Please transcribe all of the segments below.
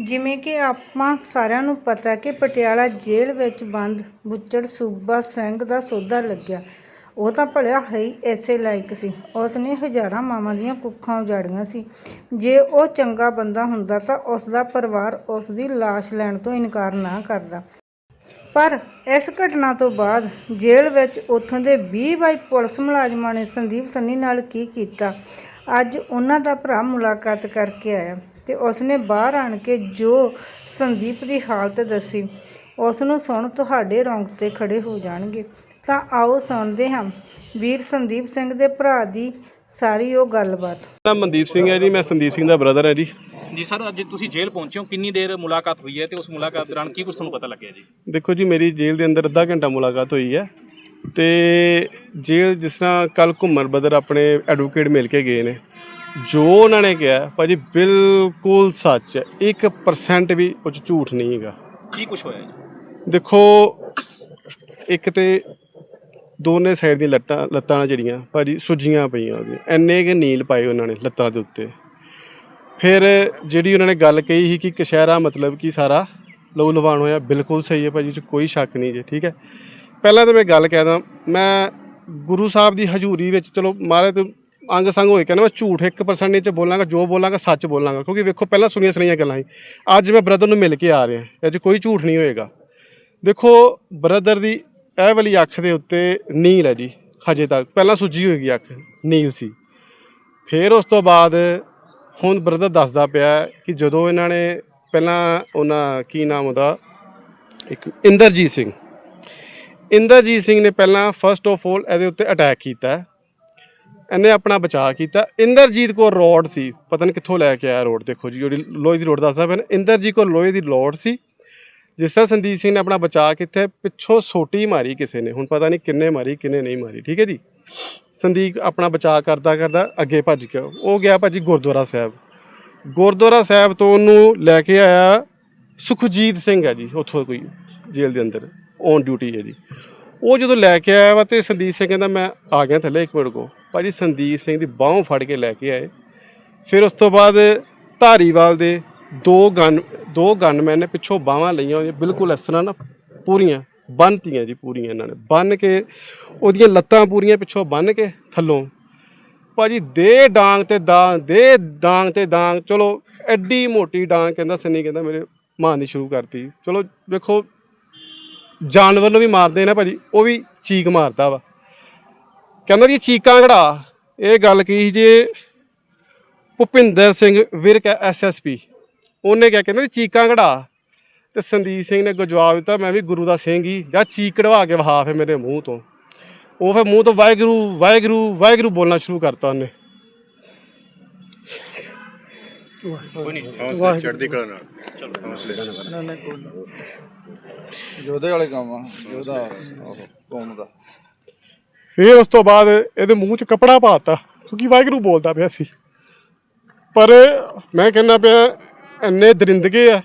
ਜਿਵੇਂ ਕਿ ਆਪਾਂ ਸਾਰਿਆਂ ਨੂੰ ਪਤਾ ਕਿ ਪਟਿਆਲਾ ਜੇਲ੍ਹ ਵਿੱਚ ਬੰਦ ਬੁੱਚੜ ਸੂਬਾ ਸਿੰਘ ਦਾ ਸੌਦਾ ਲੱਗਿਆ। ਉਹ ਤਾਂ ਭਲਿਆ ਹੀ ਐਸੇ ਲਾਇਕ ਸੀ। ਉਸ ਨੇ ਹਜ਼ਾਰਾਂ ਮਾਵਾਂ ਦੀਆਂ ਕੁੱਖਾਂ ਉਜਾੜੀਆਂ ਸੀ। ਜੇ ਉਹ ਚੰਗਾ ਬੰਦਾ ਹੁੰਦਾ ਤਾਂ ਉਸ ਦਾ ਪਰਿਵਾਰ ਉਸ ਦੀ ਲਾਸ਼ ਲੈਣ ਤੋਂ ਇਨਕਾਰ ਨਾ ਕਰਦਾ। ਪਰ ਇਸ ਘਟਨਾ ਤੋਂ ਬਾਅਦ ਜੇਲ੍ਹ ਵਿੱਚ ਉੱਥੋਂ ਦੇ 20 ਬਾਈ ਪੁਲਿਸ ਮੁਲਾਜ਼ਮਾਂ ਨੇ ਸੰਦੀਪ ਸੰਨੀ ਨਾਲ ਕੀ ਕੀਤਾ? ਅੱਜ ਉਹਨਾਂ ਦਾ ਭਰਾ ਮੁਲਾਕਾਤ ਕਰਕੇ ਆਇਆ। ਤੇ ਉਸਨੇ ਬਾਹਰ ਆਣ ਕੇ ਜੋ ਸੰਦੀਪ ਦੀ ਹਾਲਤ ਦੱਸੀ ਉਸ ਨੂੰ ਸੁਣ ਤੁਹਾਡੇ ਰੌਂਗਟੇ ਖੜੇ ਹੋ ਜਾਣਗੇ। ਤਾਂ ਆਓ ਸੁਣਦੇ ਹਾਂ ਵੀਰ ਸੰਦੀਪ ਸਿੰਘ ਦੇ ਭਰਾ ਦੀ ਸਾਰੀ ਉਹ ਗੱਲਬਾਤ। ਨਾਮ ਮਨਦੀਪ ਸਿੰਘ ਹੈ ਜੀ ਮੈਂ ਸੰਦੀਪ ਸਿੰਘ ਦਾ ਬ੍ਰਦਰ ਹੈ ਜੀ। ਜੀ ਸਰ ਅੱਜ ਤੁਸੀਂ ਜੇਲ੍ਹ ਪਹੁੰਚੇ ਹੋ। ਕਿੰਨੀ ਦੇਰ ਮੁਲਾਕਾਤ ਹੋਈ ਹੈ ਤੇ ਉਸ ਮੁਲਾਕਾਤ ਦੌਰਾਨ ਕੀ ਕੁਝ ਤੁਹਾਨੂੰ ਪਤਾ ਲੱਗਿਆ ਜੀ? ਦੇਖੋ ਜੀ ਮੇਰੀ ਜੇਲ੍ਹ ਦੇ ਅੰਦਰ ਅੱਧਾ ਘੰਟਾ ਮੁਲਾਕਾਤ ਹੋਈ ਹੈ ਤੇ ਜੇਲ੍ਹ ਜਿਸ ਤਰ੍ਹਾਂ ਕੱਲ ਘੁੰਮਰ ਬਦਰ ਆਪਣੇ ਐਡਵੋਕੇਟ ਮਿਲ ਕੇ ਗਏ ਨੇ। ਜੋ ਉਹਨਾਂ ਨੇ ਕਿਹਾ ਭਾਜੀ ਬਿਲਕੁਲ ਸੱਚ ਹੈ। 1% ਵੀ ਉਹ 'ਚ ਝੂਠ ਨਹੀਂ ਹੈਗਾ। ਕੀ ਕੁਝ ਹੋਇਆ ਜੀ? ਦੇਖੋ ਇੱਕ ਤੇ ਦੋਨੇ ਸਾਈਡ ਦੀਆਂ ਲੱਤਾਂ ਲੱਤਾਂ ਜਿਹੜੀਆਂ ਭਾਜੀ ਸੁੱਜੀਆਂ ਪਈਆਂ ਉਹਦੀਆਂ। ਐਨੇ ਕਿ ਨੀਲ ਪਾਏ ਉਹਨਾਂ ਨੇ ਲੱਤਾਂ ਦੇ ਉੱਤੇ। ਫਿਰ ਜਿਹੜੀ ਉਹਨਾਂ ਨੇ ਗੱਲ ਕਹੀ ਸੀ ਕਿ ਕਸ਼ਹਿਰਾ ਮਤਲਬ ਕਿ ਸਾਰਾ ਲਹੂ ਲਵਾਣ ਹੋਇਆ ਬਿਲਕੁਲ ਸਹੀ ਹੈ ਭਾਜੀ 'ਚ ਕੋਈ ਸ਼ੱਕ ਨਹੀਂ ਜੇ ਠੀਕ ਹੈ। ਪਹਿਲਾਂ ਤਾਂ ਮੈਂ ਗੱਲ ਕਹਿਦਾ ਮੈਂ ਗੁਰੂ ਸਾਹਿਬ ਦੀ ਹਜ਼ੂਰੀ ਵਿੱਚ ਚਲੋ ਮਾਰੇ ਤੇ ਅੰਗ ਸੰਗ ਹੋਏ। ਕਹਿੰਦਾ ਮੈਂ ਝੂਠ 1% ਨਹੀਂ ਚ ਬੋਲਾਂਗਾ, ਜੋ ਬੋਲਾਂਗਾ ਸੱਚ ਬੋਲਾਂਗਾ। ਕਿਉਂਕਿ ਵੇਖੋ, ਪਹਿਲਾਂ ਸੁਣੀਆਂ ਸੁਣੀਆਂ ਗੱਲਾਂ ਸੀ। ਅੱਜ ਮੈਂ ਬ੍ਰਦਰ ਨੂੰ ਮਿਲ ਕੇ ਆ ਰਿਹਾ। ਇਹ 'ਚ ਕੋਈ ਝੂਠ ਨਹੀਂ ਹੋਏਗਾ। ਦੇਖੋ ਬ੍ਰਦਰ ਦੀ ਇਹ ਵਾਲੀ ਅੱਖ ਦੇ ਉੱਤੇ ਨੀਲ ਹੈ ਜੀ, ਹਜੇ ਤੱਕ। ਪਹਿਲਾਂ ਸੁੱਜੀ ਹੋਏਗੀ ਅੱਖ, ਨੀਲ ਸੀ। ਫਿਰ ਉਸ ਤੋਂ ਬਾਅਦ ਹੁਣ ਬ੍ਰਦਰ ਦੱਸਦਾ ਪਿਆ ਕਿ ਜਦੋਂ ਇਹਨਾਂ ਨੇ ਪਹਿਲਾਂ ਉਹਨਾਂ, ਕੀ ਨਾਮ ਉਹਦਾ? ਇੱਕ ਇੰਦਰਜੀਤ ਸਿੰਘ। ਇੰਦਰਜੀਤ ਸਿੰਘ ਨੇ ਪਹਿਲਾਂ ਫਰਸਟ ਆਫ ਆਲ ਇਹਦੇ ਉੱਤੇ ਅਟੈਕ ਕੀਤਾ। ਇਹਨੇ ਆਪਣਾ ਬਚਾਅ ਕੀਤਾ। ਇੰਦਰਜੀਤ ਕੋਲ ਰੋਡ ਸੀ। ਪਤਾ ਨਹੀਂ ਕਿੱਥੋਂ ਲੈ ਕੇ ਆਇਆ ਰੋਡ ਦੇਖੋ ਜੀ ਜਿਹੜੀ ਲੋਹੇ ਦੀ ਰੋਡ ਦੱਸਦਾ ਪਿਆ ਨਾ, ਇੰਦਰਜੀਤ ਕੋਲ ਲੋਹੇ ਦੀ ਲੋਡ ਸੀ। ਜਿਸ ਤਰ੍ਹਾਂ ਸੰਦੀਪ ਸਿੰਘ ਨੇ ਆਪਣਾ ਬਚਾਅ ਕੀਤਾ ਪਿੱਛੋਂ ਸੋਟੀ ਮਾਰੀ ਕਿਸੇ ਨੇ। ਹੁਣ ਪਤਾ ਨਹੀਂ ਕਿੰਨੇ ਮਾਰੀ ਕਿੰਨੇ ਨਹੀਂ ਮਾਰੀ ਠੀਕ ਹੈ ਜੀ? ਸੰਦੀਪ ਆਪਣਾ ਬਚਾਅ ਕਰਦਾ ਕਰਦਾ ਅੱਗੇ ਭੱਜ ਗਿਆ। ਉਹ ਗਿਆ ਭਾਜੀ ਗੁਰਦੁਆਰਾ ਸਾਹਿਬ। ਗੁਰਦੁਆਰਾ ਸਾਹਿਬ ਤੋਂ ਉਹਨੂੰ ਲੈ ਕੇ ਆਇਆ ਸੁਖਜੀਤ ਸਿੰਘ ਹੈ ਜੀ ਉੱਥੋਂ ਕੋਈ ਜੇਲ੍ਹ ਦੇ ਅੰਦਰ ਔਨ ਡਿਊਟੀ ਹੈ ਜੀ। ਉਹ ਜਦੋਂ ਲੈ ਕੇ ਆਇਆ ਵਾ ਤੇ ਸੰਦੀਪ ਸਿੰਘ ਕਹਿੰਦਾ, ਮੈਂ ਆ ਗਿਆ ਥੱਲੇ ਇੱਕ ਮਿੰਟ ਕੋ ਭਾਜੀ ਸੰਦੀਪ ਸਿੰਘ ਦੀ ਬਾਹੋਂ ਫੜ ਕੇ ਲੈ ਕੇ ਆਏ। ਫਿਰ ਉਸ ਤੋਂ ਬਾਅਦ ਧਾਰੀਵਾਲ ਦੇ ਦੋ ਗਨ, ਦੋ ਗਨਮੈਨ ਨੇ ਪਿੱਛੋਂ ਬਾਹਾਂ ਲਈਆਂ ਹੋਈਆਂ, ਬਿਲਕੁਲ ਇਸ ਤਰ੍ਹਾਂ ਨਾ ਪੂਰੀਆਂ ਬੰਨਤੀਆਂ ਜੀ ਪੂਰੀਆਂ ਇਹਨਾਂ ਨੇ। ਬੰਨ ਕੇ ਉਹਦੀਆਂ ਲੱਤਾਂ ਪੂਰੀਆਂ ਪਿੱਛੋਂ ਬੰਨ ਕੇ ਥੱਲੋਂ। ਭਾਜੀ ਦੇ ਡਾਂਗ ਤੇ ਡਾਂਗ, ਦੇ ਡਾਂਗ ਤੇ ਡਾਂਗ, ਚਲੋ ਐਡੀ ਮੋਟੀ ਡਾਂਗ ਕਹਿੰਦਾ, ਸੰਨੀ ਕਹਿੰਦਾ ਮੇਰੇ ਮਾਂ ਦੀ ਸ਼ੁਰੂ ਕਰਤੀ। ਚਲੋ ਵੇਖੋ ਜਾਨਵਰ ਨੂੰ ਵੀ ਮਾਰਦੇ ਨੇ ਭਾਜੀ, ਉਹ ਵੀ ਚੀਕ ਮਾਰਦਾ ਵਾ। ਕਹਿੰਦਾ ਜੀ, ਚੀਕਾਂ ਘੜਾ। ਇਹ ਗੱਲ ਕੀ ਜੇ ਭੁਪਿੰਦਰ ਸਿੰਘ ਵਿਰਕ ਐਸਐਸਪੀ ਉਹਨੇ ਕਿਹਾ, ਕਹਿੰਦਾ ਜੀ, ਚੀਕਾਂ ਘੜਾ। ਤੇ ਸੰਦੀਪ ਸਿੰਘ ਨੇ ਅੱਗੋਂ ਜਵਾਬ ਦਿੱਤਾ, ਮੈਂ ਵੀ ਗੁਰੂ ਦਾ ਸਿੰਘ ਹੀ, ਜਾਂ ਚੀਕ ਕਢਵਾ ਕੇ ਵਹਾ ਫੇ ਮੇਰੇ ਮੂੰਹ ਤੋਂ। ਉਹ ਫਿਰ ਮੂੰਹ ਤੋਂ ਵਾਹਿਗੁਰੂ ਵਾਹਿਗੁਰੂ ਵਾਹਿਗੁਰੂ ਬੋਲਣਾ ਸ਼ੁਰੂ ਕਰਤਾ ਉਹਨੇ। ਕੋਈ ਨਹੀਂ ਚੜ੍ਹਦੀ ਕਲਾ ਨਾਲ। ਨਾ ਨਾ ਕੋਈ ਨਾ। ਯੋਧੇ ਵਾਲੇ ਕੰਮ ਆ ਯੋਧਾ ਆਹੋ, ਕੌਮ ਦਾ। ਫਿਰ ਉਸ ਤੋਂ ਬਾਅਦ ਇਹਦੇ ਮੂੰਹ 'ਚ ਕਪੜਾ ਪਾਤਾ ਕਿਉਂਕਿ ਵਾਹਿਗੁਰੂ ਬੋਲਦਾ ਪਿਆ ਸੀ। ਪਰ ਮੈਂ ਕਹਿੰਦਾ ਪਿਆ ਇੰਨੇ ਦਰਿੰਦਗੇ ਆ।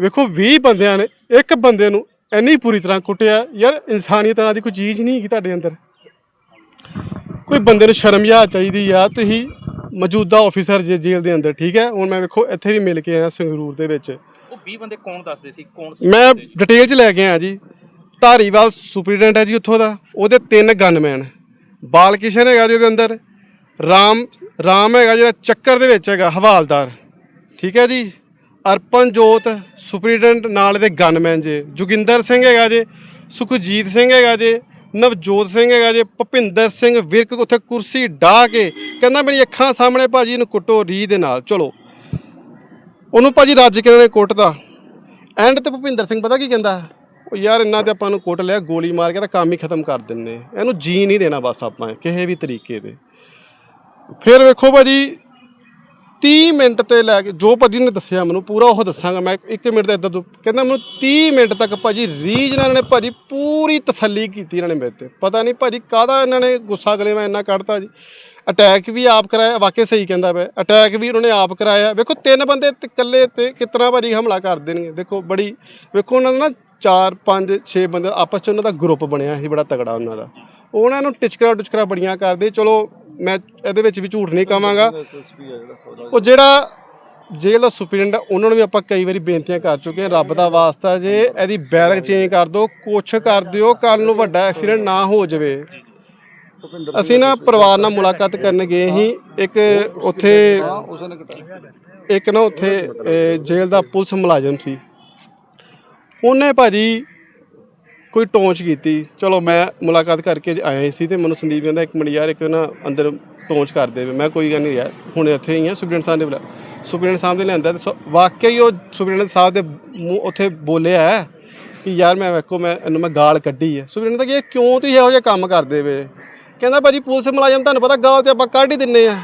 ਵੇਖੋ 20 ਬੰਦਿਆਂ ਨੇ ਇੱਕ ਬੰਦੇ ਨੂੰ ਇੰਨੀ ਪੂਰੀ ਤਰ੍ਹਾਂ ਕੁੱਟਿਆ। ਯਾਰ ਇਨਸਾਨੀਅਤ ਨਾਂ ਦੀ ਕੋਈ ਚੀਜ਼ ਨਹੀਂ ਹੈਗੀ ਤੁਹਾਡੇ ਅੰਦਰ। ਕੋਈ ਬੰਦੇ ਨੂੰ ਸ਼ਰਮ ਯਾ ਚਾਹੀਦੀ ਆ ਤੁਸੀਂ ਮੌਜੂਦਾ ਆਫੀਸਰ ਜੇ ਜੇਲ੍ਹ ਦੇ ਅੰਦਰ ਠੀਕ ਹੈ? ਹੁਣ ਮੈਂ ਵੇਖੋ ਇੱਥੇ ਵੀ ਮਿਲ ਕੇ ਆਇਆ ਸੰਗਰੂਰ ਦੇ ਵਿੱਚ। ਉਹ 20 ਬੰਦੇ ਕੌਣ ਦੱਸਦੇ ਸੀ? ਕੌਣ ਸੀ? ਮੈਂ ਡਿਟੇਲ ਚ ਲੈ ਕੇ ਆਇਆ ਜੀ। ਧਾਰੀਵਾਲ ਸੁਪਰੀਡੈਂਟ ਹੈ ਜੀ ਉੱਥੋਂ ਦਾ। ਉਹਦੇ ਤਿੰਨ ਗਨਮੈਨ ਬਾਲ ਕਿਸ਼ਨ ਹੈਗਾ ਜੀ ਉਹਦੇ ਅੰਦਰ। ਰਾਮ ਰਾਮ ਹੈਗਾ ਜਿਹੜਾ ਚੱਕਰ ਦੇ ਵਿੱਚ ਹੈਗਾ ਹਵਾਲਦਾਰ। ਠੀਕ ਹੈ ਜੀ? ਅਰਪਨਜੋਤ ਸੁਪਰੀਡੈਂਟ ਨਾਲ ਦੇ ਗਨਮੈਨ ਜੇ। ਜੋਗਿੰਦਰ ਸਿੰਘ ਹੈਗਾ ਜੇ। ਸੁਖਜੀਤ ਸਿੰਘ ਹੈਗਾ ਜੇ। ਨਵਜੋਤ ਸਿੰਘ ਹੈਗਾ ਜੇ, ਭੁਪਿੰਦਰ ਸਿੰਘ ਵਿਰਕ ਉੱਥੇ ਕੁਰਸੀ ਢਾ ਕੇ ਕਹਿੰਦਾ ਮੇਰੀ ਅੱਖਾਂ ਸਾਹਮਣੇ ਭਾਜੀ ਇਹਨੂੰ ਕੁੱਟੋ ਰੀ ਦੇ ਨਾਲ। ਚਲੋ। ਉਹਨੂੰ ਭਾਜੀ ਰੱਜ ਕੇ ਨੇ ਕੁੱਟਦਾ ਐਂਡ ਤੇ ਭੁਪਿੰਦਰ ਸਿੰਘ ਪਤਾ ਕੀ ਕਹਿੰਦਾ? ਉਹ ਯਾਰ ਇੰਨਾ ਤੇ ਆਪਾਂ ਨੂੰ ਕੁੱਟ ਲਿਆ, ਗੋਲੀ ਮਾਰ ਕੇ ਤਾਂ ਕੰਮ ਹੀ ਖਤਮ ਕਰ ਦਿੰਨੇ। ਇਹਨੂੰ ਜੀ ਨਹੀਂ ਦੇਣਾ ਬਸ ਆਪਾਂ, ਕਿਸੇ ਵੀ ਤਰੀਕੇ ਦੇ ਫਿਰ ਵੇਖੋ ਭਾਜੀ 30 ਮਿੰਟ ਤੇ ਲੈ ਕੇ ਜੋ ਭਾਜੀ ਨੇ ਦੱਸਿਆ ਮੈਨੂੰ, ਪੂਰਾ ਉਹ ਦੱਸਾਂਗਾ ਮੈਂ 1 ਮਿੰਟ ਦਾ ਇਦਾਂ ਤੋਂ ਕਹਿੰਦਾ ਮੈਨੂੰ 30 ਮਿੰਟ ਤੱਕ ਭਾਜੀ ਰੀਜ ਨਾਲ ਨੇ ਭਾਜੀ ਪੂਰੀ ਤਸੱਲੀ ਕੀਤੀ ਇਹਨਾਂ ਨੇ ਮੇਰੇ ਤੇ। ਪਤਾ ਨਹੀਂ ਭਾਜੀ ਕਾਹਦਾ ਇਹਨਾਂ ਨੇ ਗੁੱਸਾ ਗਲੇ ਮੈਂ ਇੰਨਾ ਕੱਢਤਾ ਜੀ। ਅਟੈਕ ਵੀ ਆਪ ਕਰਾਇਆ ਵਾਕਿਆ ਸਹੀ ਕਹਿੰਦਾ ਪਿਆ ਅਟੈਕ ਵੀ ਉਹਨਾਂ ਨੇ ਆਪ ਕਰਾਇਆ। ਵੇਖੋ, ਤਿੰਨ ਬੰਦੇ ਤੇ ਇਕੱਲੇ ਤੇ ਕਿਤਨਾ ਭਾਜੀ ਹਮਲਾ ਕਰ ਦੇਣਗੇ। ਦੇਖੋ, ਬੜੀ ਵੇਖੋ ਉਹਨਾਂ ਦਾ ਨਾ 4 5 6 ਬੰਦੇ ਆਪਸ ਚ ਉਹਨਾਂ ਦਾ ਗਰੁੱਪ ਬਣਿਆ ਸੀ, ਬੜਾ ਤਗੜਾ ਉਹਨਾਂ ਦਾ। ਉਹਨਾਂ ਨੂੰ ਟਿਚਕਰਾ ਟਿਚਕਰਾ ਬੜੀਆਂ ਕਰਦੇ। ਚਲੋ ਮੈਂ ਇਹਦੇ ਵਿੱਚ ਵੀ ਝੂਠ ਨਹੀਂ ਕਹਾਂਗਾ। ਉਹ ਜਿਹੜਾ ਜੇਲ੍ਹ ਦਾ ਸੁਪਰਡੈਂਟ ਉਹਨਾਂ ਨੂੰ ਵੀ ਆਪਾਂ ਕਈ ਵਾਰੀ ਬੇਨਤੀਆਂ ਕਰ ਚੁੱਕੇ ਹਾਂ ਰੱਬ ਦਾ ਵਾਸਤਾ ਜੇ ਇਹਦੀ ਬੈਰਕ ਚੇਂਜ ਕਰ ਦਿਓ ਕੁਛ ਕਰ ਦਿਓ ਕੱਲ ਨੂੰ ਵੱਡਾ ਐਕਸੀਡੈਂਟ ਨਾ ਹੋ ਜਾਵੇ। ਅਸੀਂ ਨਾ ਪਰਿਵਾਰ ਨਾਲ ਮੁਲਾਕਾਤ ਕਰਨ ਗਏ ਸੀ ਇੱਕ ਉੱਥੇ ਇੱਕ ਨਾ ਉੱਥੇ ਜੇਲ੍ਹ ਦਾ ਪੁਲਿਸ ਮੁਲਾਜ਼ਮ ਸੀ। ਉਹਨੇ ਭਾਜੀ ਕੋਈ ਟੌਂਚ ਕੀਤੀ। ਚਲੋ ਮੈਂ ਮੁਲਾਕਾਤ ਕਰਕੇ ਆਇਆ ਸੀ ਤੇ ਮੈਨੂੰ ਸੰਦੀਪ ਕਹਿੰਦਾ, ਇੱਕ ਮਿੰਟ ਯਾਰ, ਇੱਕ ਨਾ ਅੰਦਰ ਟੌਂਚ ਕਰ ਦੇਵੇ ਮੈਂ ਕੋਈ ਗੱਲ ਨਹੀਂ ਯਾਰ, ਹੁਣ ਇੱਥੇ ਹੀ ਆ ਸੁਪਰਡੈਂਟ ਸਾਹਿਬ ਨੇ ਸੁਪਰਡੈਂਟ ਸਾਹਿਬ ਦੇ ਲਿਆਂਦਾ ਤੇ ਸ- ਵਾਕਿਆ ਹੀ ਉਹ ਸੁਪਰਡੈਂਟ ਸਾਹਿਬ ਦੇ ਮੂੰਹ ਉੱਥੇ ਬੋਲਿਆ ਹੈ ਕਿ ਯਾਰ ਮੈਂ ਵੇਖੋ, ਮੈਂ, ਇਹਨੂੰ ਮੈਂ ਗਾਲ ਕੱਢੀ ਹੈ। ਸੁਪਰਡੈਂਟ ਦਾ ਕਿ ਕਿਉਂ ਤੁਸੀਂ ਇਹੋ ਜਿਹੇ ਕੰਮ ਕਰਦੇ ਵੇ ਕਹਿੰਦਾ, ਭਾਜੀ ਪੁਲਿਸ ਮੁਲਾਜ਼ਮ, ਤੁਹਾਨੂੰ ਪਤਾ ਗਾਲ ਤੇ ਆਪਾਂ ਕੱਢ ਹੀ ਦਿੰਨੇ ਆ।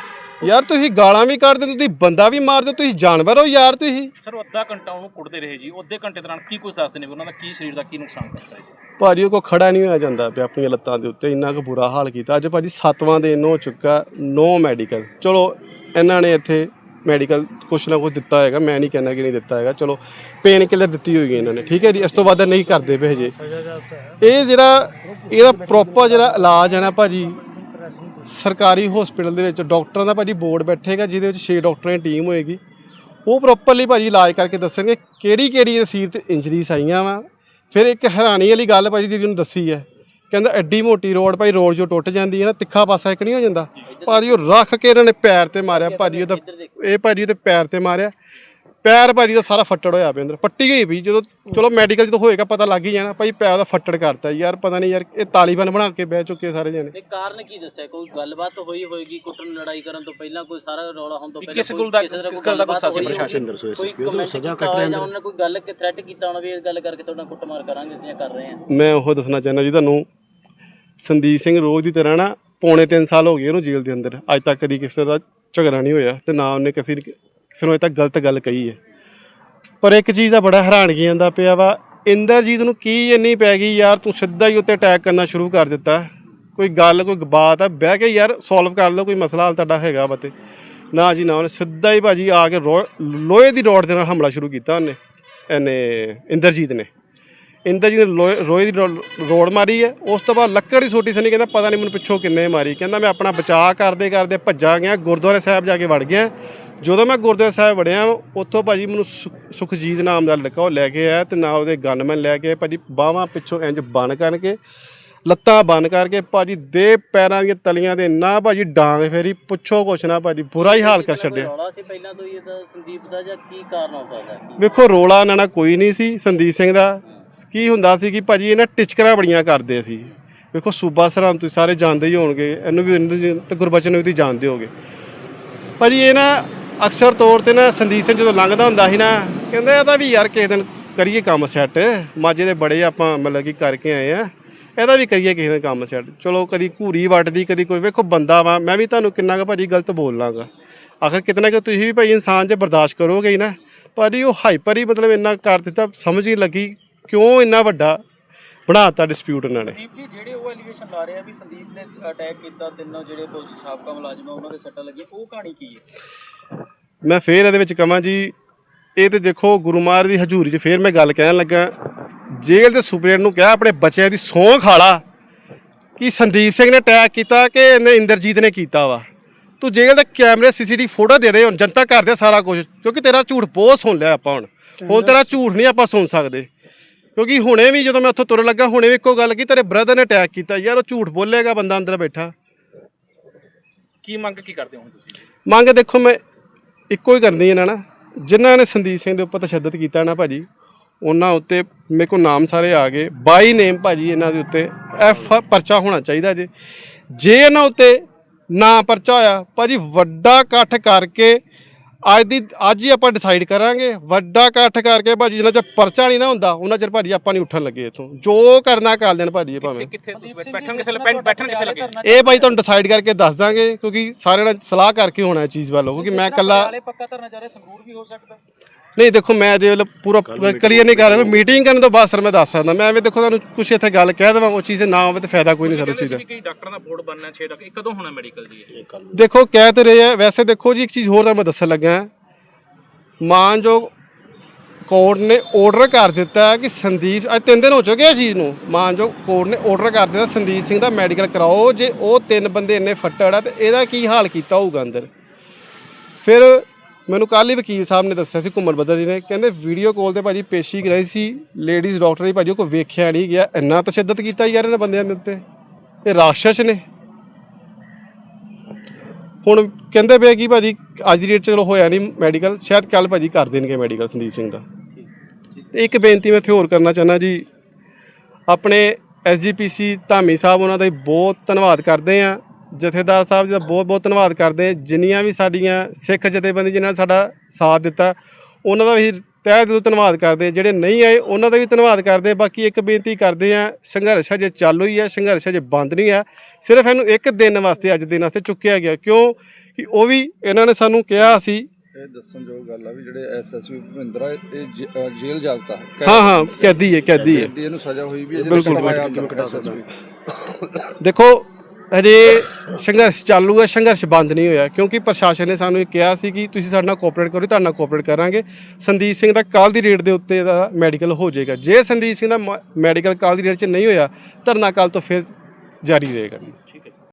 ਯਾਰ ਤੁਸੀਂ ਗਾਲਾਂ ਵੀ ਕੱਢਦੇ ਤੁਸੀਂ ਬੰਦਾ ਵੀ ਮਾਰਦੇ ਤੁਸੀਂ ਜਾਨਵਰ ਹੋ ਯਾਰ ਤੁਸੀਂ। ਸਰ ਉਹ ਅੱਧਾ ਘੰਟਾ ਉਹਨੂੰ ਕੁੱਟਦੇ ਰਹੇ ਜੀ। ਉਹਦੇ ਘੰਟੇ ਦੌਰਾਨ ਕੀ ਕੁਝ ਦੱਸਦੇ ਨੇ ਵੀ? ਉਹਨਾਂ ਦਾ ਕੀ ਸਰੀਰ ਦਾ ਕੀ ਨੁਕਸਾਨ ਕਰਦਾ ਹੈ ਜੀ? ਭਾਜੀ ਉਹ ਕੋ ਖੜਾ ਨਹੀਂ ਹੋਇਆ ਜਾਂਦਾ ਪਿਆ ਆਪਣੀਆਂ ਲੱਤਾਂ ਦੇ ਉੱਤੇ। ਇੰਨਾ ਕੁ ਬੁਰਾ ਹਾਲ ਕੀਤਾ। ਅੱਜ ਭਾਜੀ ਸੱਤਵਾਂ ਦਿਨ ਹੋ ਚੁੱਕਾ ਨੋ ਮੈਡੀਕਲ ਚਲੋ ਇਹਨਾਂ ਨੇ ਇੱਥੇ ਮੈਡੀਕਲ ਕੁਛ ਨਾ ਕੁਛ ਦਿੱਤਾ ਹੈਗਾ। ਮੈਂ ਨਹੀਂ ਕਹਿੰਦਾ ਕਿ ਨਹੀਂ ਦਿੱਤਾ ਹੈਗਾ। ਚਲੋ ਪੇਨ ਕਿਲਰ ਦਿੱਤੀ ਹੋਈ ਹੈ ਇਹਨਾਂ ਨੇ। ਠੀਕ ਹੈ ਜੀ? ਇਸ ਤੋਂ ਵੱਧ ਨਹੀਂ ਕਰਦੇ ਪਏ ਹਜੇ। ਇਹ ਜਿਹੜਾ ਇਹਦਾ ਪ੍ਰੋਪਰ ਜਿਹੜਾ ਇਲਾਜ ਹੈ ਨਾ ਭਾਜੀ ਸਰਕਾਰੀ ਹਸਪੀਟਲ ਦੇ ਵਿੱਚ ਡਾਕਟਰਾਂ ਦਾ ਭਾਜੀ ਬੋਰਡ ਬੈਠੇਗਾ, ਜਿਹਦੇ ਵਿੱਚ 6 ਡਾਕਟਰਾਂ ਦੀ ਟੀਮ ਹੋਏਗੀ। ਉਹ ਪ੍ਰੋਪਰਲੀ ਭਾਜੀ ਇਲਾਜ ਕਰਕੇ ਦੱਸਣਗੇ ਕਿਹੜੀ ਕਿਹੜੀ ਸੀਰ ਤੇ ਇੰਜਰੀਜ਼ ਆਈਆਂ ਵਾ। ਫਿਰ ਇੱਕ ਹੈਰਾਨੀ ਵਾਲੀ ਗੱਲ ਭਾਜੀ ਜਿਹੜੀ ਉਹਨੂੰ ਦੱਸੀ ਹੈ। ਕਹਿੰਦਾ ਐਡੀ ਮੋਟੀ ਰੋਡ ਭਾਈ, ਰੋਡ ਜੋ ਟੁੱਟ ਜਾਂਦੀ ਹੈ ਨਾ, ਤਿੱਖਾ ਪਾਸਾ ਇੱਕ ਨਹੀਂ ਹੋ ਜਾਂਦਾ। ਭਾਜੀ ਉਹ ਰੱਖ ਕੇ ਇਹਨਾਂ ਨੇ ਪੈਰ ਤੇ ਮਾਰਿਆ, ਭਾਜੀ ਉਹਦਾ ਇਹ ਭਾਜੀ ਉਹਦੇ ਪੈਰ ਤੇ ਮਾਰਿਆ। ਪੈਰ ਭਾਜੀ ਦਾ ਸਾਰਾ ਫੱਟੜ ਹੋਇਆ ਪਿਆ ਅੰਦਰ ਪੱਟੀ ਗਈ ਵੀ ਜਦੋਂ ਚਲੋ ਮੈਡੀਕਲ ਜਦੋਂ ਹੋਏਗਾ ਪਤਾ ਲੱਗ ਹੀ ਜਾਣਾ ਭਾਈ ਪੈਰ ਦਾ ਫੱਟੜ ਕਰਤਾ ਯਾਰ ਪਤਾ ਨਹੀਂ ਯਾਰ ਇਹ ਤਾਲੀਬਾਨ ਬਣਾ ਕੇ ਬਹਿ ਚੁੱਕੇ ਸਾਰੇ ਜਣੇ। ਤੇ ਕਾਰਨ ਕੀ ਦੱਸਿਆ? ਕੋਈ ਗੱਲਬਾਤ ਹੋਈ ਹੋਏਗੀ ਕੁੱਟਣ ਲੜਾਈ ਕਰਨ ਤੋਂ ਪਹਿਲਾਂ ਕੋਈ ਸਾਰਾ ਰੌਲਾ ਹੋਣ ਤੋਂ ਪਹਿਲਾਂ ਕਿਸ ਗੱਲ ਦਾ- ਕਿਸੇ ਗੱਲ ਦਾ ਗੁੱਸਾ ਸੀ ਗੱਲਬਾਤ ਹੋਈ ਪ੍ਰਸ਼ਾਸਨ? ਹੋਏਗੀ? ਕੋਈ ਸਜ਼ਾ ਕੱਟ ਰਿਹਾ ਜਾਂ ਉਹਨਾਂ ਕੋਈ ਗੱਲ ਕਿ ਥ੍ਰੈਟ ਕੀਤਾ ਹੋਣਾ ਵੀ ਇਸ ਗੱਲ ਕਰਕੇ ਤੁਹਾਡਾ ਕੁੱਟਮਾਰ ਕਰਾਂਗੇ ਅਸੀਂ ਕਰ ਰਹੇ ਹਾਂ? ਮੈਂ ਉਹ ਦੱਸਣਾ ਚਾਹੁੰਦਾ ਜੀ ਤੁਹਾਨੂੰ ਸੰਦੀਪ ਸਿੰਘ ਰੋਜ਼ ਦੀ ਤਰ੍ਹਾਂ ਨਾ ਪੌਣੇ 3 ਸਾਲ ਹੋ ਗਏ ਉਹਨੂੰ ਜੇਲ੍ਹ ਦੇ ਅੰਦਰ ਅੱਜ ਤੱਕ ਕਦੀ ਕਿਸੇ ਦਾ ਝਗੜਾ ਨਹੀਂ ਹੋਇਆ ਤੇ ਨਾ ਉਹਨੇ ਕਿਸੇ ਕਿਸੇ ਨੂੰ ਅਜੇ ਤੱਕ ਗਲਤ ਗੱਲ ਕਹੀ ਹੈ। ਪਰ ਇੱਕ ਚੀਜ਼ ਦਾ ਬੜਾ ਹੈਰਾਨਗੀ ਆਂਦਾ ਪਿਆ ਵਾ, ਇੰਦਰਜੀਤ ਨੂੰ ਕੀ ਇੰਨੀ ਪੈ ਗਈ, ਯਾਰ ਤੂੰ ਸਿੱਧਾ ਹੀ ਉੱਤੇ ਅਟੈਕ ਕਰਨਾ ਸ਼ੁਰੂ ਕਰ ਦਿੱਤਾ। ਕੋਈ ਗੱਲ, ਕੋਈ ਬਾਤ ਆ, ਬਹਿ ਕੇ ਯਾਰ ਸੋਲਵ ਕਰ ਲਓ, ਕੋਈ ਮਸਲਾ ਹਾਲ ਤੁਹਾਡਾ ਹੈਗਾ ਵਾ ਤੇ। ਨਾ ਜੀ, ਨਾ, ਉਹਨੇ ਸਿੱਧਾ ਹੀ ਭਾਜੀ ਆ ਕੇ ਰੋ- ਲੋਹੇ ਦੀ ਰੋਡ ਦੇ ਨਾਲ ਹਮਲਾ ਸ਼ੁਰੂ ਕੀਤਾ ਉਹਨੇ, ਇਹਨੇ, ਇੰਦਰਜੀਤ ਨੇ। ਇੰਦਰਜੀਤ ਨੇ ਲੋਹੇ ਲੋਹੇ ਦੀ ਰੋ- ਰੋਡ ਮਾਰੀ ਹੈ। ਉਸ ਤੋਂ ਬਾਅਦ ਲੱਕੜ ਦੀ ਸੋਟੀ ਸਨੀ ਕਹਿੰਦਾ, ਪਤਾ ਨਹੀਂ ਮੈਨੂੰ ਪਿੱਛੋਂ ਕਿੰਨੇ ਮਾਰੀ। ਕਹਿੰਦਾ, ਮੈਂ ਆਪਣਾ ਬਚਾਅ ਕਰਦੇ ਕਰਦੇ ਭੱਜਾ ਗਿਆ, ਗੁਰਦੁਆਰੇ ਸਾਹਿਬ ਜਾ ਕੇ ਵੜ ਗਿਆ। ਜਦੋਂ ਮੈਂ ਗੁਰਦੁਆਰੇ ਸਾਹਿਬ ਵੜਿਆ ਉੱਥੋਂ ਭਾਜੀ ਮੈਨੂੰ ਸੁਖ- ਸੁਖਜੀਤ ਨਾਮ ਦਾ ਲੜਕਾ ਉਹ ਲੈ ਕੇ ਆਇਆ ਤੇ ਨਾਲ ਉਹਦੇ ਗਨਮੈਨ ਲੈ ਕੇ ਭਾਜੀ ਬਾਹਾਂ ਪਿੱਛੋਂ ਇੰਜ ਬਨ ਕਰਕੇ ਲੱਤਾਂ ਬਨ ਕਰਕੇ ਭਾਜੀ ਦੇ ਪੈਰਾਂ ਦੀਆਂ ਤਲੀਆਂ ਦੇ ਨਾ ਭਾਜੀ ਡਾਂਗ ਫੇਰੀ ਪੁੱਛੋ ਕੁਛ ਨਾ ਭਾਜੀ ਬੁਰਾ ਹੀ ਹਾਲ ਕਰ ਛੱਡਿਆ। ਰੌਲਾ ਸੀ ਪਹਿਲਾਂ ਤੋਂ ਹੀ ਇਹਦਾ ਸੰਦੀਪ ਦਾ ਜਾਂ ਕੀ ਕਾਰਨ ਹੋ ਸਕਦਾ? ਹੈ? ਵੇਖੋ ਰੋਲਾ ਇਹਨਾਂ ਨਾਲ ਕੋਈ ਨਹੀਂ ਸੀ ਸੰਦੀਪ ਸਿੰਘ ਦਾ। ਕੀ ਹੁੰਦਾ ਸੀ ਕਿ ਭਾਜੀ ਇਹਨਾਂ ਟਿਚਕਰਾਂ ਬੜੀਆਂ ਕਰਦੇ ਸੀ। ਵੇਖੋ ਸੂਬਾ ਸਰਹੰਦ ਤੁਸੀਂ ਸਾਰੇ ਜਾਣਦੇ ਹੀ ਹੋਣਗੇ ਇਹਨੂੰ ਵੀ ਤੇ ਗੁਰਬਚਨ ਨੂੰ ਵੀ ਤੁਸੀਂ ਜਾਣਦੇ ਹੋਗੇ। ਭਾਜੀ ਇਹ ਨਾ ਅਕਸਰ ਤੌਰ ਤੇ ਨਾ ਸੰਦੀਪ ਸਿੰਘ ਜਦੋਂ ਲੰਘਦਾ ਹੁੰਦਾ ਸੀ ਨਾ, ਕਹਿੰਦਾ ਇਹਦਾ ਵੀ ਯਾਰ ਕਿਸੇ ਦਿਨ ਕਰੀਏ ਕੰਮ ਸੈੱਟ ਮਾਝੇ ਦੇ ਬੜੇ ਆਪਾਂ ਮਤਲਬ ਕਿ ਕਰਕੇ ਆਏ ਆ। ਇਹਦਾ ਵੀ ਕਰੀਏ ਕਿਸੇ ਦਿਨ ਕੰਮ ਸੈੱਟ ਚਲੋ ਕਦੀ ਘੂਰੀ ਵੱਟਦੀ, ਕਦੀ ਕੋਈ ਵੇਖੋ ਬੰਦਾ ਵਾ, ਮੈਂ ਵੀ ਤੁਹਾਨੂੰ ਕਿੰਨਾ ਕੁ ਭਾਜੀ ਗਲਤ ਬੋਲ ਲਾਂਗਾ ਆਖਰ ਕਿਤਨਾ ਕਿ ਤੁਸੀਂ ਵੀ ਭਾਈ ਇਨਸਾਨ 'ਚ ਬਰਦਾਸ਼ਤ ਕਰੋਗੇ ਹੀ ਨਾ, ਭਾਜੀ ਉਹ ਹਾਈਪਰ ਹੀ ਮਤਲਬ ਇੰਨਾ ਕਰ ਦਿੱਤਾ, ਸਮਝ ਹੀ ਲੱਗੀ ਕਿਉਂ ਇੰਨਾ ਵੱਡਾ ਬਣਾਤਾ ਡਿਸਪਿਊਟ ਇਹਨਾਂ ਨੇ। ਜੀ ਜਿਹੜੇ ਉਹ ਐਲੀਗੇਸ਼ਨ ਲਾ ਰਹੇ ਆ ਵੀ ਸੰਦੀਪ ਨੇ ਅਟੈਕ ਕੀਤਾ ਤਿੰਨੋਂ ਜਿਹੜੇ ਪੁਲਿਸ ਸਾਬਕਾ ਮੁਲਾਜ਼ਮ ਆ ਉਹਨਾਂ ਦੇ ਸੱਟਾਂ ਲੱਗੀਆਂ। ਉਹ ਕਹਾਣੀ ਕੀ ਹੈ? ਮੈਂ ਫੇਰ ਇਹਦੇ ਵਿੱਚ ਕਹਾਂ ਜੀ ਇਹ ਤੇ ਦੇਖੋ ਗੁਰੂ ਮਹਾਰਾਜ ਦੀ ਹਜ਼ੂਰੀ 'ਚ ਫੇਰ ਮੈਂ ਗੱਲ ਕਹਿਣ ਲੱਗਾ। ਜੇਲ੍ਹ ਦੇ ਸੁਪਰਡੈਂਟ ਨੂੰ ਕਿਹਾ ਆਪਣੇ ਬੱਚਿਆਂ ਦੀ ਸਹੁੰ ਖਾਲਾ ਕਿ ਸੰਦੀਪ ਸਿੰਘ ਨੇ ਅਟੈਕ ਕੀਤਾ ਕਿ ਇਹਨੇ ਇੰਦਰਜੀਤ ਨੇ ਕੀਤਾ ਵਾ। ਤੂੰ ਜੇਲ੍ਹ ਦੇ ਕੈਮਰੇ ਸੀਸੀਟੀਵੀ ਫੋਟੋ ਦੇ ਦੇ ਹੁਣ ਜਨਤਾ ਕਰਦੇ ਸਾਰਾ ਕੁਝ ਕਿਉਂਕਿ ਤੇਰਾ ਝੂਠ ਬਹੁਤ ਸੁਣ ਲਿਆ ਆਪਾਂ ਹੁਣ। ਹੁਣ ਤੇਰਾ ਝੂਠ ਨਹੀਂ ਆਪਾਂ ਸੁਣ ਸਕਦੇ। ਕਿਉਂਕਿ ਹੁਣੇ ਵੀ ਜਦੋਂ ਮੈਂ ਉੱਥੋਂ ਤੁਰਨ ਲੱਗਾ ਹੁਣੇ ਵੀ ਇੱਕੋ ਗੱਲ ਕੀ ਤੇਰੇ ਬ੍ਰਦਰ ਨੇ ਅਟੈਕ ਕੀਤਾ ਯਾਰ ਉਹ ਝੂਠ ਬੋਲੇਗਾ ਬੰਦਾ ਅੰਦਰ ਬੈਠਾ। ਕੀ ਮੰਗ ਕੀ ਕਰਦੇ ਹੋ ਹੁਣ ਤੁਸੀਂ? ਮੰਗ ਦੇਖੋ ਮੈਂ ਇੱਕੋ ਹੀ ਕਰਨੀ ਇਹਨਾਂ ਨਾ ਜਿਨ੍ਹਾਂ ਨੇ ਸੰਦੀਪ ਸਿੰਘ ਦੇ ਉੱਪਰ ਤਸ਼ੱਦਦ ਕੀਤਾ ਨਾ ਭਾਜੀ ਉਹਨਾਂ ਉੱਤੇ ਮੇਰੇ ਕੋਲ ਨਾਮ ਸਾਰੇ ਆ ਗਏ। ਬਾਈ ਨੇਮ ਭਾਜੀ ਇਹਨਾਂ ਦੇ ਉੱਤੇ ਐਫ ਪਰਚਾ ਹੋਣਾ ਚਾਹੀਦਾ ਜੇ। ਜੇ ਇਹਨਾਂ ਉੱਤੇ ਨਾ ਪਰਚਾ ਹੋਇਆ ਭਾਜੀ ਵੱਡਾ ਇਕੱਠ ਕਰਕੇ ਅੱਜ ਦੀ ਅੱਜ ਹੀ ਆਪਾਂ ਡਿਸਾਈਡ ਕਰਾਂਗੇ। ਵੱਡਾ ਇਕੱਠ ਕਰਕੇ ਭਾਜੀ ਜਿੰਨਾ ਚਿਰ ਪਰਚਾ ਨਹੀਂ ਨਾ ਹੁੰਦਾ ਉਹਨਾਂ ਚਿਰ ਭਾਜੀ ਆਪਾਂ ਨਹੀਂ ਉੱਠਣ ਲੱਗੇ ਇੱਥੋਂ। ਜੋ ਕਰਨਾ ਕਰ ਦੇਣ ਭਾਜੀ ਇਹ ਭਾਵੇਂ। ਕਿੱਥੇ ਬੈਠਣ ਕਿੱਥੇ ਲੱਗੇ ਬੈਠਣ ਕਿੱਥੇ ਲੱਗੇ ਇਹ ਭਾਈ ਤੁਹਾਨੂੰ ਡਿਸਾਈਡ ਕਰਕੇ ਦੱਸ ਦਾਂਗੇ ਕਿਉਂਕਿ ਸਾਰਿਆਂ ਨਾਲ ਸਲਾਹ ਕਰਕੇ ਹੋਣਾ ਇਹ ਚੀਜ਼ ਵੱਲੋਂ ਕਿਉਂਕਿ ਮੈਂ ਇਕੱਲਾ ਪੱਕਾ ਧਰਨਾ ਚਾਹ ਰਿਹਾ ਸੰਗਰੂਰ ਵੀ ਹੋ ਸਕਦਾ। ਨਹੀਂ ਦੇਖੋ ਮੈਂ ਅਜੇ ਵੱਲ ਪੂਰਾ ਕਲੀਅਰ ਨਹੀਂ ਕਰ ਰਿਹਾ ਮੀਟਿੰਗ ਕਰਨ ਤੋਂ ਬਾਅਦ ਸਰ ਮੈਂ ਦੱਸ ਸਕਦਾ। ਮੈਂ ਐਵੇਂ ਦੇਖੋ ਤੁਹਾਨੂੰ ਕੁਛ ਇੱਥੇ ਗੱਲ ਕਹਿ ਦੇਵਾਂ ਉਹ ਚੀਜ਼ ਨਾ ਹੋਵੇ ਤੇ ਫਾਇਦਾ ਕੋਈ ਨਹੀਂ ਸਰ ਉਸ ਚੀਜ਼ ਦਾ। ਕਈ ਡਾਕਟਰਾਂ ਦਾ ਬੋਰਡ ਬਣਨਾ 6 ਡਾਕਟਰ ਕਦੋਂ ਹੋਣਾ ਮੈਡੀਕਲ ਜੀ ਇਹ? ਦੇਖੋ ਕਹਿ ਤੇ ਰਹੇ ਆ ਵੈਸੇ ਦੇਖੋ ਜੀ ਇੱਕ ਚੀਜ਼ ਹੋਰ ਤਾਂ ਮੈਂ ਦੱਸਣ ਲੱਗਾ ਮਾਨਯੋਗ ਕੋਰਟ ਨੇ ਆਰਡਰ ਕਰ ਦਿੱਤਾ ਕਿ ਸੰਦੀਪ ਅੱਜ ਤਿੰਨ ਦਿਨ ਹੋ ਚੁੱਕੇ ਆ ਚੀਜ਼ ਨੂੰ। ਮਾਨਯੋਗ ਕੋਰਟ ਨੇ ਆਰਡਰ ਕਰ ਦਿੱਤਾ ਸੰਦੀਪ ਸਿੰਘ ਦਾ ਮੈਡੀਕਲ ਕਰਾਓ ਜੇ ਉਹ ਤਿੰਨ ਬੰਦੇ ਇੰਨੇ ਫੱਟੜ ਆ ਤੇ ਇਹਦਾ ਕੀ ਹਾਲ ਕੀਤਾ ਹੋਊਗਾ ਅੰਦਰ? ਫਿਰ ਮੈਨੂੰ ਕੱਲ੍ਹ ਹੀ ਵਕੀਲ ਸਾਹਿਬ ਨੇ ਦੱਸਿਆ ਸੀ ਘੁੰਮਣ ਬੱਦਰ ਜੀ ਨੇ, ਕਹਿੰਦੇ ਵੀਡੀਓ ਕਾਲ ਤੇ ਭਾਜੀ ਪੇਸ਼ੀ ਕਰਾਈ ਸੀ ਲੇਡੀਜ਼ ਡਾਕਟਰ ਹੀ ਭਾਜੀ ਉਹ ਕੋਈ ਵੇਖਿਆ ਨਹੀਂ ਗਿਆ, ਇੰਨਾ ਤਸ਼ੱਦਦ ਕੀਤਾ ਯਾਰ ਇਹਨਾਂ ਬੰਦਿਆਂ ਦੇ ਉੱਤੇ, ਇਹ ਰਾਖਸ਼ ਨੇ। ਹੁਣ ਕਹਿੰਦੇ ਪਏ ਕਿ ਭਾਜੀ ਅੱਜ ਦੀ ਡੇਟ 'ਚ ਚਲੋ ਹੋਇਆ ਨਹੀਂ ਮੈਡੀਕਲ ਸ਼ਾਇਦ ਕੱਲ ਭਾਜੀ ਕਰ ਦੇਣਗੇ ਮੈਡੀਕਲ ਸੰਦੀਪ ਸਿੰਘ ਦਾ। ਤੇ ਇੱਕ ਬੇਨਤੀ ਮੈਂ ਇੱਥੇ ਹੋਰ ਕਰਨਾ ਚਾਹੁੰਦਾ ਜੀ, ਆਪਣੇ ਐਸਜੀਪੀਸੀ ਧਾਮੀ ਸਾਹਿਬ ਉਹਨਾਂ ਦਾ ਵੀ ਬਹੁਤ ਧੰਨਵਾਦ ਕਰਦੇ ਆ ਜਥੇਦਾਰ ਸਾਹਿਬ ਜੀ ਦਾ ਬਹੁਤ ਬਹੁਤ ਧੰਨਵਾਦ ਕਰਦੇ ਜਿੰਨੀਆਂ ਵੀ ਸਾਡੀਆਂ ਸਿੱਖ ਜਥੇਬੰਦੀ ਜਿਨ੍ਹਾਂ ਨੇ ਸਾਡਾ ਸਾਥ ਦਿੱਤਾ ਉਹਨਾਂ ਦਾ ਵੀ ਤਹਿ ਦਿਲੋਂ ਧੰਨਵਾਦ ਕਰਦੇ ਜਿਹੜੇ ਨਹੀਂ ਆਏ ਉਹਨਾਂ ਦਾ ਵੀ ਧੰਨਵਾਦ ਕਰਦੇ ਬਾਕੀ ਇੱਕ ਬੇਨਤੀ ਕਰਦੇ ਆ ਸੰਘਰਸ਼ ਅਜੇ ਚਾਲੂ ਹੀ ਹੈ ਸੰਘਰਸ਼ ਅਜੇ ਬੰਦ ਨਹੀਂ ਹੈ। ਸਿਰਫ ਇਹਨੂੰ ਇੱਕ ਦਿਨ ਵਾਸਤੇ ਅੱਜ ਦਿਨ ਵਾਸਤੇ ਚੁੱਕਿਆ ਗਿਆ। ਕਿਉਂ? ਕਿ ਉਹ ਵੀ ਇਹਨਾਂ ਨੇ ਸਾਨੂੰ ਕਿਹਾ ਸੀ। ਇਹ ਦੱਸਣਯੋਗ ਗੱਲ ਆ ਵੀ ਜਿਹੜੇ ਐਸਐਸਪੀ ਭੁਪਿੰਦਰ ਆ ਇਹ ਜੇਲ੍ਹ ਜਾਬਤਾ। ਹੈ ਹਾਂ ਹਾਂ ਕੈਦੀ ਹੈ। ਕੈਦੀ ਹੈ ਇਹਨੂੰ ਸਜ਼ਾ ਹੋਈ ਵੀ ਬਿਲਕੁਲ, ਬਿਲਕੁਲ। ਦੇਖੋ ਹਜੇ ਸੰਘਰਸ਼ ਚਾਲੂ ਹੈ, ਸੰਘਰਸ਼ ਬੰਦ ਨਹੀਂ ਹੋਇਆ, ਕਿਉਂਕਿ ਪ੍ਰਸ਼ਾਸਨ ਨੇ ਸਾਨੂੰ ਇਹ ਕਿਹਾ ਸੀ ਕਿ ਤੁਸੀਂ ਸਾਡੇ ਨਾਲ ਕੋਆਪਰੇਟ ਕਰੋ, ਤੁਹਾਡੇ ਨਾਲ ਕੋਆਪਰੇਟ ਕਰਾਂਗੇ। ਸੰਦੀਪ ਸਿੰਘ ਦਾ ਕੱਲ ਦੀ ਰੇਟ ਦੇ ਉੱਤੇ ਦਾ ਮੈਡੀਕਲ ਹੋ ਜਾਏਗਾ। ਜੇ ਸੰਦੀਪ ਸਿੰਘ ਦਾ ਮੈਡੀਕਲ ਕੱਲ ਦੀ ਰੇਟ 'ਚ ਨਹੀਂ ਹੋਇਆ, ਧਰਨਾ ਕੱਲ ਤੋਂ ਫਿਰ ਜਾਰੀ ਰਹੇਗਾ।